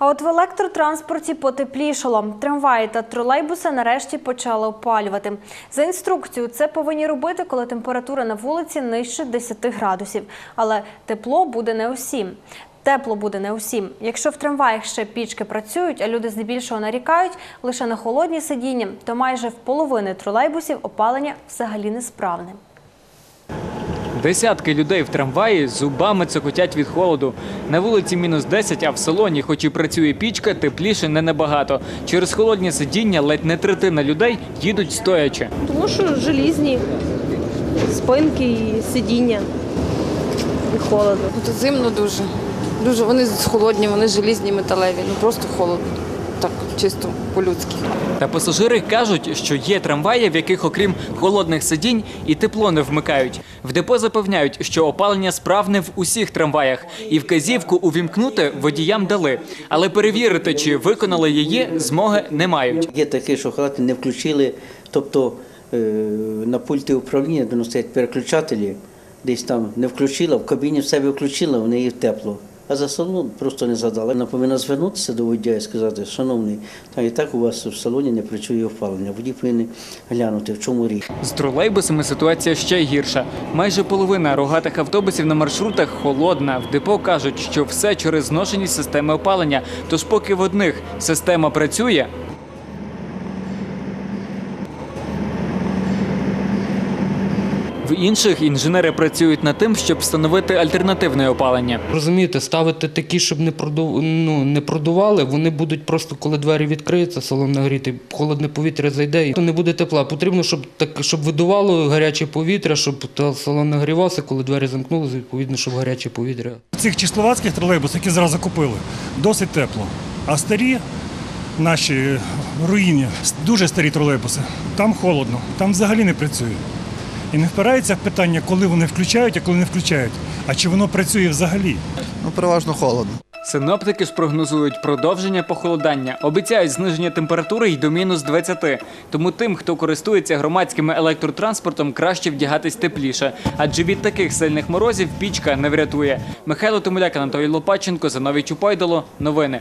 А от в електротранспорті потеплішало. Трамваї та тролейбуси нарешті почали опалювати. За інструкцією, це повинні робити, коли температура на вулиці нижче 10 градусів. Але тепло буде не усім. Тепло буде не усім. Якщо в трамваях ще пічки працюють, а люди здебільшого нарікають лише на холодні сидіння, то майже в половини тролейбусів опалення взагалі несправне. Десятки людей в трамваї зубами цокотять від холоду. На вулиці мінус 10, а в салоні, хоч і працює пічка, тепліше не набагато. Через холодні сидіння ледь не третина людей їдуть стоячи. Тому що желізні спинки і сидіння. І холодно. Тут зимно дуже. Дуже вони холодні, вони желізні, металеві. Ну просто холодно. Чисто по-людськи. Та пасажири кажуть, що є трамваї, в яких, окрім холодних сидінь, і тепло не вмикають. В депо запевняють, що опалення справне в усіх трамваях, і вказівку увімкнути водіям дали. Але перевірити, чи виконали її, змоги не мають. Є таке, що халати не включили, тобто е, на пульті управління, де стоять переключателі, десь там не включила, в кабіні в себе включила, в неї тепло. А за салон просто не задали. Вона повинна звернутися до водія і сказати, шановний, та і так у вас в салоні не працює опалення. Водій повинен глянути, в чому річ. З тролейбусами ситуація ще гірша. Майже половина рогатих автобусів на маршрутах холодна. В депо кажуть, що все через зношені системи опалення. Тож, поки в одних система працює. В інших інженери працюють над тим, щоб встановити альтернативне опалення. Розумієте, ставити такі, щоб не продув... ну, не продували, вони будуть просто, коли двері відкриються, салон нагріти, холодне повітря зайде, і то не буде тепла. Потрібно, щоб так, щоб видувало гаряче повітря, щоб салон нагрівався, коли двері замкнулися, відповідно, щоб гаряче повітря. Цих числовацьких тролейбусів, які зараз купили, досить тепло. А старі наші руїні, дуже старі тролейбуси, там холодно, там взагалі не працює. І не впирається в питання, коли вони включають, а коли не включають. А чи воно працює взагалі? Ну, переважно холодно. Синоптики ж прогнозують продовження похолодання. Обіцяють зниження температури й до мінус 20. Тому тим, хто користується громадським електротранспортом, краще вдягатись тепліше. Адже від таких сильних морозів пічка не врятує. Михайло Томиляк, Анатолій Лопаченко, Зановій Чупайдоло. Новини.